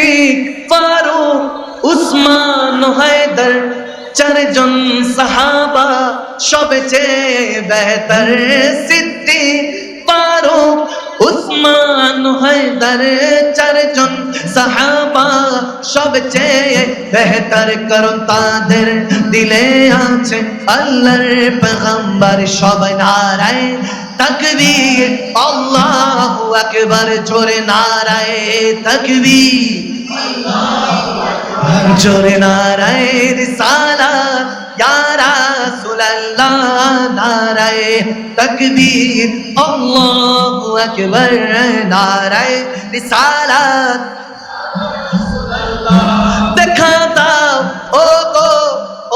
সিদ্দিক ফারুক উসমান হায়দার চারজন সাহাবা সবচেয়ে বেহতর সিদ্দিক ফারুক উসমান হায়দার চারজন সাহাবা সবচেয়ে বেহতর করো তাদের দিলে আছে আল্লাহর পেগম্বর সব নারায়, তকবীর। আল্লাহু আকবার, জোরে নারায়, তকবীর। জোরে নারায়, রিসালাত। ইয়া রাসূলুল্লাহ নারায় তকবীর, আল্লাহু আকবার, নারায় রিসালাত। দেখা দাও ও গো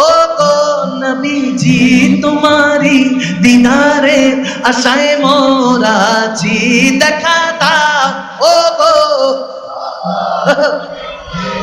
ও গো নবীজি তোমারি দিনারে আশায় মোরাছি দেখা দাও ও গো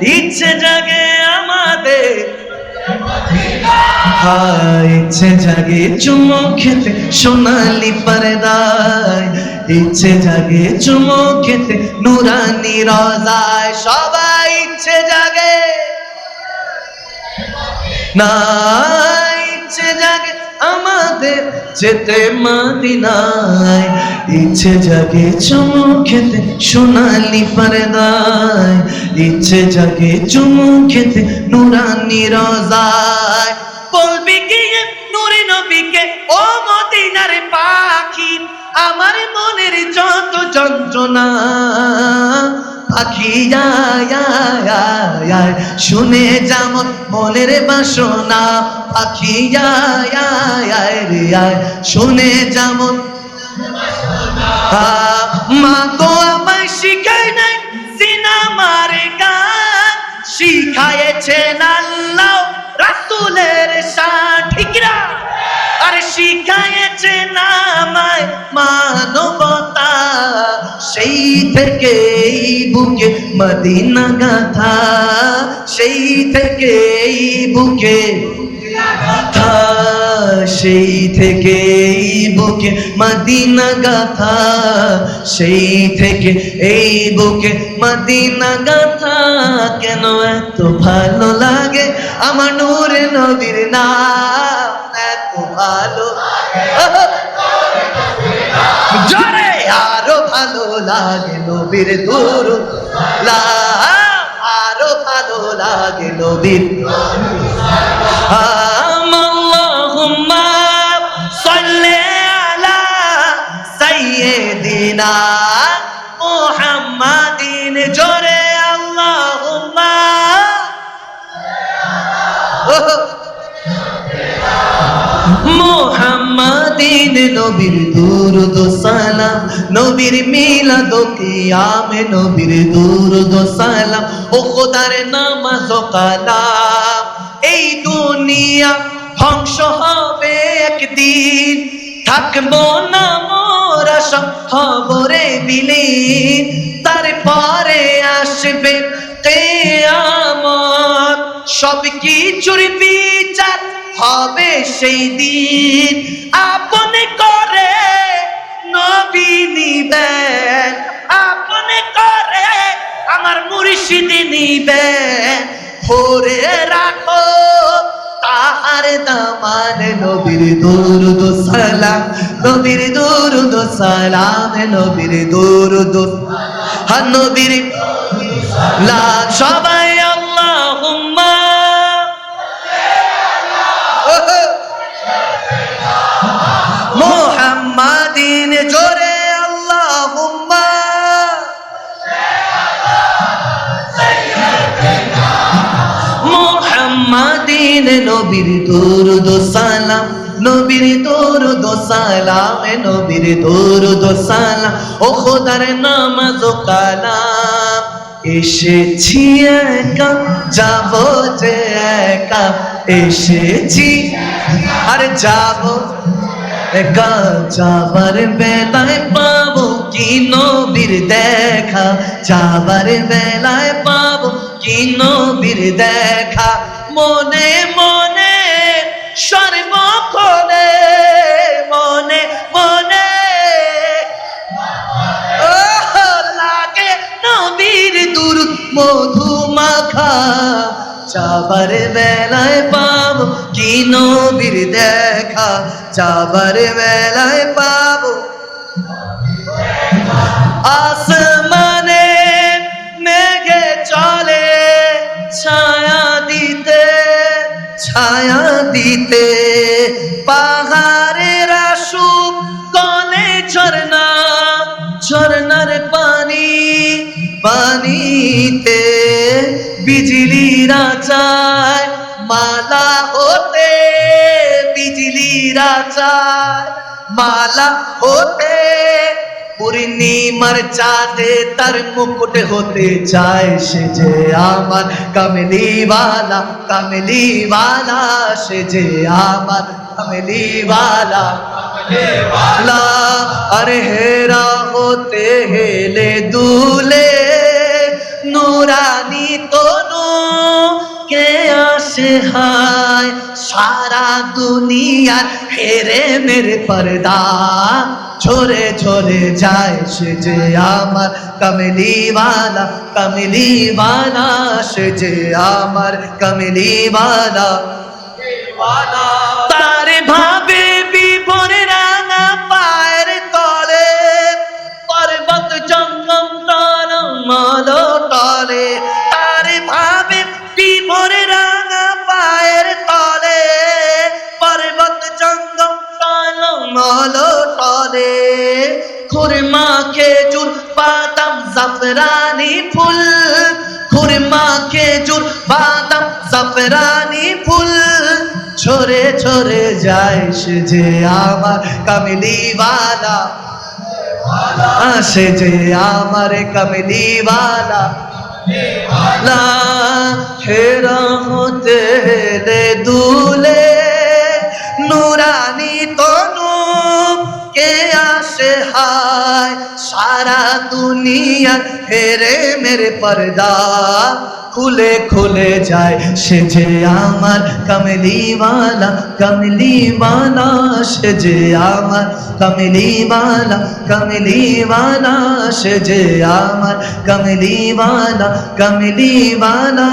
ইচ্ছে জাগে আমাদের। ইচ্ছে জাগে চুমো খেতে সোনালি পরদায়। ইচ্ছে জাগে চুমো খেতে নুরানি রজায়। সবাই ইচ্ছে জাগে। না, ইচ্ছে জাগে আমাদের যেতে মদিনায়। ইচ্ছে জাগে চুমু খেতে সোনালি পরদায়। ইচ্ছে জাগে চুমু খেতে নুরানি রজায়। বলবি কি নুরি নবীকে, ও মদিনার পাখি? আমার মনের যত যন্ত্রণা পাখি শুনে যেমন মনের বাসনা। পাখি শুনে যেমন মা তো আমায় শিখায় নাই সিনেমার গান। শিখায়েছেন আল্লাহ রাসূলের ঠিক না আরে শিখায়েছেন আমায় মানবতা? সেই থেকে বুকে মদিনা গাথা। সেই থেকে বুকে সেই থেকে এই বুকে মদিনা গাথা। সেই থেকে এই বুকে মদিনা গাথা। কেন এত ভালো লাগে আমার নূরে নাম? এত ভালো জরে আরো ভালো লাগে নবীর দূর আরো ভালো লাগে নবীর اللهم صل على سيدنا মোহাম্মদিন নবীর দুরুদ সালাম, নবীর মিলাদ কিয়ামে, নবীর দুরুদ সালাম, ও খোদার নামাজ কালাম। এই দুনিয়া ধ্বংস হবে একদিন, থাকব না মোরা খবরে বিলীন। তারপরে আসবে কেয়ামত। সব কিছুর বিচার হবে সেই দিন। আপন করে নবী নিবেন। আপন করে আমার মুর্শিদ নিবেন। ভরে রাখো তাহার দামান নবীর দুরুদ সালাম। নবীর দুরুদ সালাম, নবীর দুরুদ হ্যাঁ নবীর লা সবাই মোহাম্মদিন নবীর দুরুদ সালাম, নবীর দুরুদ সালাম নবীর দুরুদ সালাম, ও খোদার নামাজ কালাম। এসেছি একা, যাব যে একা, এসেছি আর যাব, একা যাবার বেলায় পাবো কি নবীর দেখা? যাবার বেলায় পাবো কি নবীর দেখা? মনে মনে, সর্বক্ষণে মনে মনে। ও লাগে নবীর দুরুদ মধু মাখা যাবার বেলায় পাবো কি নবীর দেখা? যাবার বেলায় পাবো। আসমানে বিজলিরা মালা হতে বিজলিরা চায়, মালা হতে পূর্ণিমার চাঁদে তার মুকুট হতে চায় সে যে আমার কামলিওয়ালা কামলিওয়ালা, সে যে আমার কামলিওয়ালা। আরে হেরা হতে হেলে দুলে, নুরানি আসে হায়, সারা দুনিয়ার হেরে মেরে পর্দা। ছোরে ছোরে যায় সে যে আমার কমলিওয়ালা কমলিওয়ালা সে যে আমার কমলিওয়ালা তার ভাবে বিপরে রাঙা পায়ের তলে, পর্বত জঙ্গম তল মল তলে। তার ভাবে বিপরে মল তলে খুরমা খেজুর বাদাম জাফরানি ফুল। খুরমা খেজুর বাদাম জাফরানি ফুল। ছড়ে ছড়ে যায় সে যে আমার কামলিওয়ালা সে যে আমার কামলিওয়ালা লা হেরা হতে ah. হায় সারা দুনিয়া হেরে মেরে পর্দা খুলে খুলে যায় সে যে আমার কমলিওয়ালা কমলিওয়ালা সে যে আমার কমলিওয়ালা কমলিওয়ালা সে যে আমার কমলিওয়ালা কমলিওয়ালা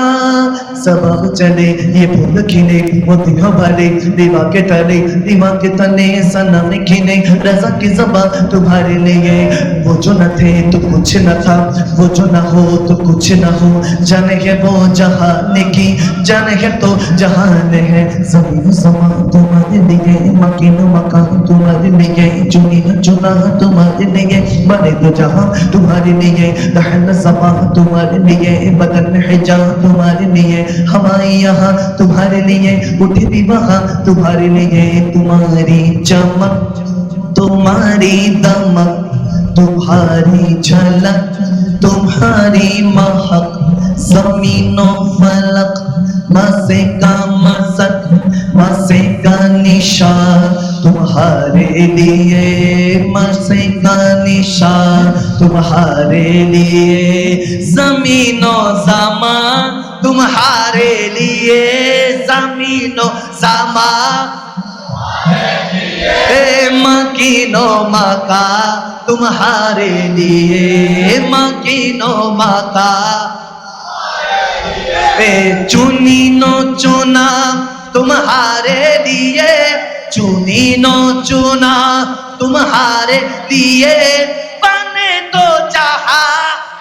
सबब चले ये फूल खिले मोतियों वाले दीवा के तले दीवा के तले सनम खिले रजा की जबा तुम्हारे लिए वो जो न थे तो कुछ न था, वो जो न हो तो कुछ न हो। जाने है वो जहान की, जाने है तो जहान है। ज़मीन समा तुम्हारे लिए, मकीन मकान तुम्हारे लिए, चुनी चुना तुम्हारे लिए। बने तो जहाँ तुम्हारे लिए दहन समा तुम्हारे लिए, बदन हिजा तुम्हारे लिए। हमारे यहाँ तुम्हारे लिए उठी भी वहाँ तुम्हारे लिए। तुम्हारी चमक, तुम्हारी दमक तुम्हारी झलक तुम्हारी महक जमीनों फलक मसे का मसक मसे का निशान तुम्हारे लिए मसे का निशान तुम्हारे लिए जमीनों जमान तुम्हारे लिए जमीनों जमा ए मकीनो मका तुम्हारे लिए मकीनो मका ए चुनी नो चुना तुम्हारे लिए चुनी नो चुना तुम्हारे लिए बने तो जहा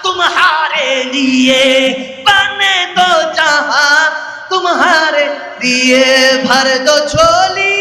तुम्हारे लिए बने तो जहा तुम्हारे लिए भर दो झोली